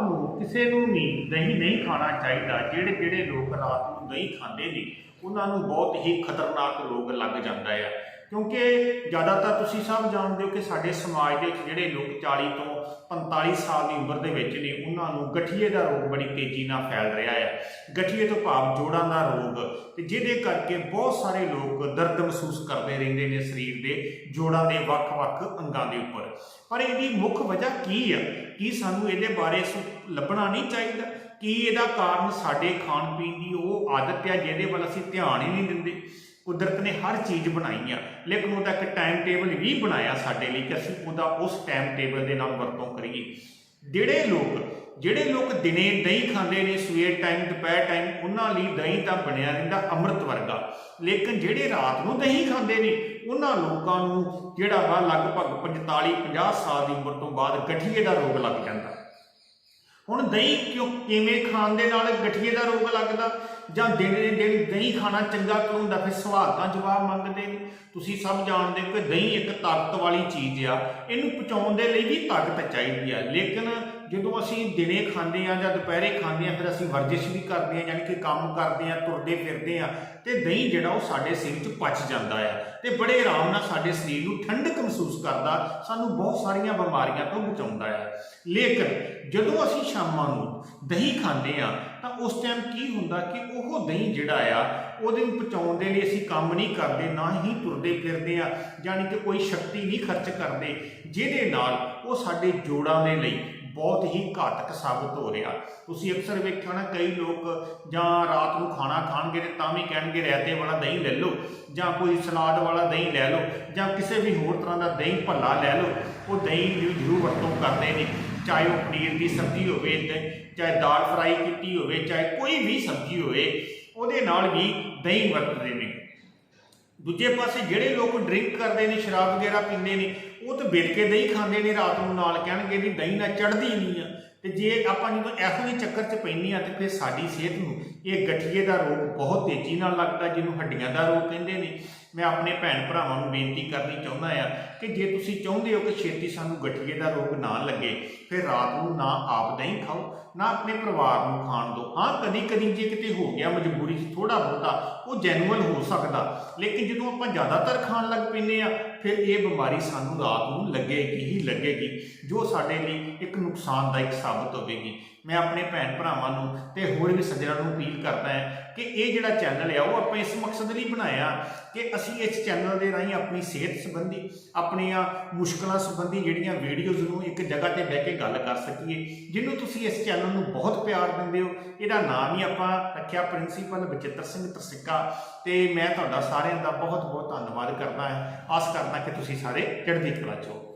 ਨੂੰ ਕਿਸੇ ਨੂੰ ਵੀ ਦਹੀਂ ਨਹੀਂ ਖਾਣਾ ਚਾਹੀਦਾ, ਜਿਹੜੇ ਜਿਹੜੇ ਲੋਕ ਰਾਤ ਨੂੰ ਦਹੀਂ ਖਾਂਦੇ ਨੇ, ਉਹਨਾਂ ਨੂੰ ਬਹੁਤ ਹੀ ਖਤਰਨਾਕ ਰੋਗ ਲੱਗ ਜਾਂਦਾ ਆ। ਕਿਉਂਕਿ ਜ਼ਿਆਦਾਤਰ ਤੁਸੀਂ ਸਭ ਜਾਣਦੇ ਹੋ ਕਿ ਸਾਡੇ ਸਮਾਜ ਦੇ ਵਿੱਚ ਜਿਹੜੇ ਲੋਕ 40 ਤੋਂ 45 ਸਾਲ ਦੀ ਉਮਰ ਦੇ ਵਿੱਚ ਨੇ, ਉਹਨਾਂ ਨੂੰ ਗਠੀਏ ਦਾ ਰੋਗ ਬੜੀ ਤੇਜ਼ੀ ਨਾਲ ਫੈਲ ਰਿਹਾ ਹੈ। ਗਠੀਏ ਤੋਂ ਭਾਵ ਜੋੜਾਂ ਦਾ ਰੋਗ ਤੇ ਜਿਹਦੇ ਕਰਕੇ ਬਹੁਤ ਸਾਰੇ ਲੋਕ ਦਰਦ ਮਹਿਸੂਸ ਕਰਦੇ ਰਹਿੰਦੇ ਨੇ ਸਰੀਰ ਦੇ ਜੋੜਾਂ ਦੇ ਵੱਖ-ਵੱਖ ਅੰਗਾਂ ਦੇ ਉੱਪਰ। ਪਰ ਇਹਦੀ ਮੁੱਖ ਵਜ੍ਹਾ ਕੀ ਹੈ ਕੀ ਸਾਨੂੰ ਇਹਦੇ ਬਾਰੇ ਸ- ਲੱਭਣਾ ਨਹੀਂ ਚਾਹੀਦਾ? ਕੀ ਇਹਦਾ ਕਾਰਨ ਸਾਡੇ ਖਾਣ ਪੀਣ ਦੀ ਉਹ ਆਦਤ ਹੈ ਜਿਹਦੇ ਵੱਲ ਅਸੀਂ ਧਿਆਨ ਹੀ ਨਹੀਂ ਦਿੰਦੇ? ਕੁਦਰਤ ਨੇ ਹਰ ਚੀਜ਼ ਬਣਾਈ ਆ। ਲੇਕਿਨ ਉਹਦਾ ਇੱਕ ਟਾਈਮ ਟੇਬਲ ਵੀ ਬਣਾਇਆ ਸਾਡੇ ਲਈ ਕਿ ਅਸੀਂ ਉਹਦਾ ਉਸ ਟਾਈਮ ਟੇਬਲ ਦੇ ਨਾਲ ਵਰਤੋਂ ਕਰੀਏ। ਜਿਹੜੇ ਲੋਕ ਜਿਹੜੇ ਲੋਕ ਦਿਨੇ ਦਹੀਂ ਖਾਂਦੇ ਨੇ, ਸਵੇਰ ਟਾਈਮ ਦੁਪਹਿਰ ਟਾਈਮ ਉਹਨਾਂ ਲਈ ਦਹੀਂ ਤਾਂ ਬਣਿਆ ਰਹਿੰਦਾ ਅੰਮ੍ਰਿਤ ਵਰਗਾ। ਲੇਕਿਨ ਜਿਹੜੇ ਰਾਤ ਨੂੰ ਦਹੀਂ ਖਾਂਦੇ ਨੇ, ਉਹਨਾਂ ਲੋਕਾਂ ਨੂੰ ਜਿਹੜਾ ਵਾ ਲਗਭਗ 45 50 ਸਾਲ ਦੀ ਉਮਰ ਤੋਂ ਬਾਅਦ ਗਠੀਏ ਦਾ ਰੋਗ ਲੱਗ ਜਾਂਦਾ। ਹੁਣ ਦਹੀਂ ਕਿਉਂ, ਕਿਵੇਂ ਖਾਣ ਦੇ ਨਾਲ ਗਠੀਏ ਦਾ ਰੋਗ ਲੱਗਦਾ? ਜਾਂ ਦਿਨ ਦੇ ਦਿਨ ਦਹੀਂ ਖਾਣਾ ਚੰਗਾ ਕਿਉਂ ਹੁੰਦਾ? ਫਿਰ ਸਵਾਲ ਤਾਂ ਜਵਾਬ ਮੰਗਦੇ ਨੇ। ਤੁਸੀਂ ਸਭ ਜਾਣਦੇ ਹੋ ਕਿ ਦਹੀਂ ਇੱਕ ਤਾਕਤ ਵਾਲੀ ਚੀਜ਼ ਆ। ਇਹਨੂੰ ਪਚਾਉਣ ਦੇ ਲਈ ਵੀ ਤਾਕਤ ਚਾਹੀਦੀ ਆ। ਲੇਕਿਨ ਜਦੋਂ ਅਸੀਂ ਦਿਨੇ ਖਾਂਦੇ ਆ ਜਾਂ ਦੁਪਹਿਰੇ ਖਾਂਦੇ ਆ ਫਿਰ ਅਸੀਂ ਵਰਜਿਸ਼ ਵੀ ਕਰਦੇ ਆ ਯਾਨੀ ਕਿ ਕੰਮ ਕਰਦੇ ਆ ਤੁਰਦੇ ਫਿਰਦੇ ਆ ਤੇ ਦਹੀਂ ਜਿਹੜਾ ਉਹ ਸਾਡੇ ਸਰੀਰ 'ਚ ਪਚ ਜਾਂਦਾ ਆ ਤੇ ਬੜੇ ਆਰਾਮ ਨਾਲ ਸਾਡੇ ਸਰੀਰ ਨੂੰ ਠੰਡਕ ਮਹਿਸੂਸ ਕਰਦਾ, ਸਾਨੂੰ ਬਹੁਤ ਸਾਰੀਆਂ ਬਿਮਾਰੀਆਂ ਤੋਂ ਬਚਾਉਂਦਾ ਆ ਲੇਕਿਨ ਜਦੋਂ ਅਸੀਂ ਸ਼ਾਮਾਂ ਨੂੰ ਦਹੀਂ ਖਾਂਦੇ ਆ ਤਾਂ ਉਸ ਟਾਈਮ ਕੀ ਹੁੰਦਾ ਕਿ ਉਹ ਦਹੀਂ ਜਿਹੜਾ ਆ, ਉਹਦੇ ਨੂੰ ਪਚਾਉਣ ਦੇ ਲਈ ਅਸੀਂ ਕੰਮ ਨਹੀਂ ਕਰਦੇ, ਨਾ ਹੀ ਤੁਰਦੇ ਫਿਰਦੇ ਆ ਯਾਨੀ ਕਿ ਕੋਈ ਸ਼ਕਤੀ ਨਹੀਂ ਖਰਚ ਕਰਦੇ, ਜਿਹਦੇ ਨਾਲ ਉਹ ਸਾਡੇ ਜੋੜਾਂ ਦੇ ਲਈ ਬਹੁਤ ਹੀ ਘਾਤਕ ਸਾਬਤ ਹੋ ਰਿਹਾ। ਤੁਸੀਂ ਅਕਸਰ ਵੇਖਿਆ ਹੋਣਾ, ਕਈ ਲੋਕ ਜਾਂ ਰਾਤ ਨੂੰ ਖਾਣਾ ਖਾਣਗੇ ਤੇ ਤਾਂ ਵੀ ਕਹਿਣਗੇ, ਰਾਇਤੇ ਵਾਲਾ ਦਹੀਂ ਲੈ ਲਓ, ਜਾਂ ਕੋਈ ਸਲਾਦ ਵਾਲਾ ਦਹੀਂ ਲੈ ਲਓ, ਜਾਂ ਕਿਸੇ ਵੀ ਹੋਰ ਤਰ੍ਹਾਂ ਦਾ ਦਹੀਂ ਭੱਲਾ ਲੈ ਲਓ, ਉਹ ਦਹੀਂ ਦੀ ਜ਼ਰੂਰ ਵਰਤੋਂ ਕਰਦੇ ਨੇ। ਚਾਹੇ ਉਹ ਪਨੀਰ ਦੀ ਸਬਜ਼ੀ ਹੋਵੇ ਚਾਹੇ ਦਾਲ ਫਰਾਈ ਕੀਤੀ ਹੋਵੇ, ਚਾਹੇ ਕੋਈ ਵੀ ਸਬਜ਼ੀ ਹੋਵੇ, ਉਹਦੇ ਨਾਲ ਵੀ ਦਹੀਂ ਵਰਤਦੇ ਨੇ। ਦੂਜੇ ਪਾਸੇ ਜਿਹੜੇ ਲੋਕ ਡਰਿੰਕ ਕਰਦੇ ਨੇ, ਸ਼ਰਾਬ ਵਗੈਰਾ ਪੀਂਦੇ ਨੇ ਉਹ ਤਾਂ ਬਿਲ ਦਹੀਂ ਖਾਂਦੇ ਨੇ, ਰਾਤ ਨੂੰ ਨਾਲ ਕਹਿਣਗੇ ਵੀ ਦਹੀਂ ਨਾਲ ਚੜਦੀ ਨਹੀਂ ਆ। ਤੇ ਜੇ ਆਪਾਂ ਜਦੋਂ ਇਹੋ ਜਿਹੇ ਚੱਕਰ 'ਚ ਪੈਂਦੇ ਆ ਤੇ ਫਿਰ ਸਾਡੀ ਸਿਹਤ ਨੂੰ ਇਹ ਗਠੀਏ ਦਾ ਰੋਗ ਬਹੁਤ ਤੇਜ਼ੀ ਨਾਲ ਲੱਗਦਾ, ਜਿਹਨੂੰ ਹੱਡੀਆਂ ਦਾ ਰੋਗ ਕਹਿੰਦੇ ਨੇ। ਮੈਂ ਆਪਣੇ ਭੈਣ ਭਰਾਵਾਂ ਨੂੰ ਬੇਨਤੀ ਕਰਨੀ ਚਾਹੁੰਦਾ ਆ ਕਿ ਜੇ ਤੁਸੀਂ ਚਾਹੁੰਦੇ ਹੋ ਕਿ ਛੇਤੀ ਸਾਨੂੰ ਗਠੀਏ ਦਾ ਰੋਗ ਨਾ ਲੱਗੇ, ਫਿਰ ਰਾਤ ਨੂੰ ਨਾ ਆਪ ਦਹੀਂ ਖਾਓ, ਨਾ ਆਪਣੇ ਪਰਿਵਾਰ ਨੂੰ ਖਾਣ ਦਿਓ। ਹਾਂ ਕਦੀ ਕਦੀ ਜੇ ਕਿਤੇ ਹੋ ਗਿਆ ਮਜਬੂਰੀ 'ਚ ਥੋੜਾ ਬਹੁਤਾ, ਉਹ ਜੈਨੂਅਲ ਹੋ ਸਕਦਾ। ਲੇਕਿਨ ਜਦੋਂ ਆਪਾਂ ਜ਼ਿਆਦਾਤਰ ਖਾਣ ਲੱਗ ਪੈਂਦੇ ਆ ਫਿਰ ਇਹ ਬਿਮਾਰੀ ਸਾਨੂੰ ਰਾਤ ਨੂੰ ਲੱਗੇਗੀ ਹੀ ਲੱਗੇਗੀ, ਜੋ ਸਾਡੇ ਲਈ ਇੱਕ ਨੁਕਸਾਨਦਾਇਕ ਸਾਬਤ ਹੋਵੇਗੀ। ਮੈਂ ਆਪਣੇ ਭੈਣ ਭਰਾਵਾਂ ਨੂੰ ਤੇ ਹੋਰ ਵੀ ਸੱਜਣਾਂ ਨੂੰ ਅਪੀਲ ਕਰਦਾ ਹਾਂ ਕਿ ਇਹ ਜਿਹੜਾ ਚੈਨਲ ਆ, ਉਹ ਆਪਾਂ ਇਸ ਮਕਸਦ ਲਈ ਬਣਾਇਆ ਕਿ ਅਸੀਂ ਇਸ ਚੈਨਲ ਦੇ ਰਾਹੀਂ ਆਪਣੀ ਸਿਹਤ ਸੰਬੰਧੀ, ਆਪਣੀਆਂ ਮੁਸ਼ਕਲਾਂ ਸੰਬੰਧੀ ਜਿਹੜੀਆਂ ਵੀਡੀਓਜ਼ ਨੂੰ ਇੱਕ ਜਗ੍ਹਾ ਤੇ ਬਹਿ ਕੇ ਗੱਲ ਕਰ ਸਕੀਏ, ਜਿਹਨੂੰ ਤੁਸੀਂ ਇਸ ਚੈਨਲ ਨੂੰ ਬਹੁਤ ਪਿਆਰ ਦਿੰਦੇ ਹੋ। ਇਹਦਾ ਨਾਮ ਹੀ ਆਪਾਂ ਰੱਖਿਆ ਪ੍ਰਿੰਸੀਪਲ ਬਚਿੱਤਰ ਸਿੰਘ ਤਰਸਿੱਕਾ। ਤੇ ਮੈਂ ਤੁਹਾਡਾ ਸਾਰਿਆਂ ਦਾ ਬਹੁਤ ਬਹੁਤ ਧੰਨਵਾਦ ਕਰਦਾ ਹਾਂ। ਆਸ ਕਰਦਾ ਕਿ ਤੁਸੀਂ ਸਾਰੇ ਚੜ੍ਹਦੀ ਕਲਾ 'ਚ ਹੋ।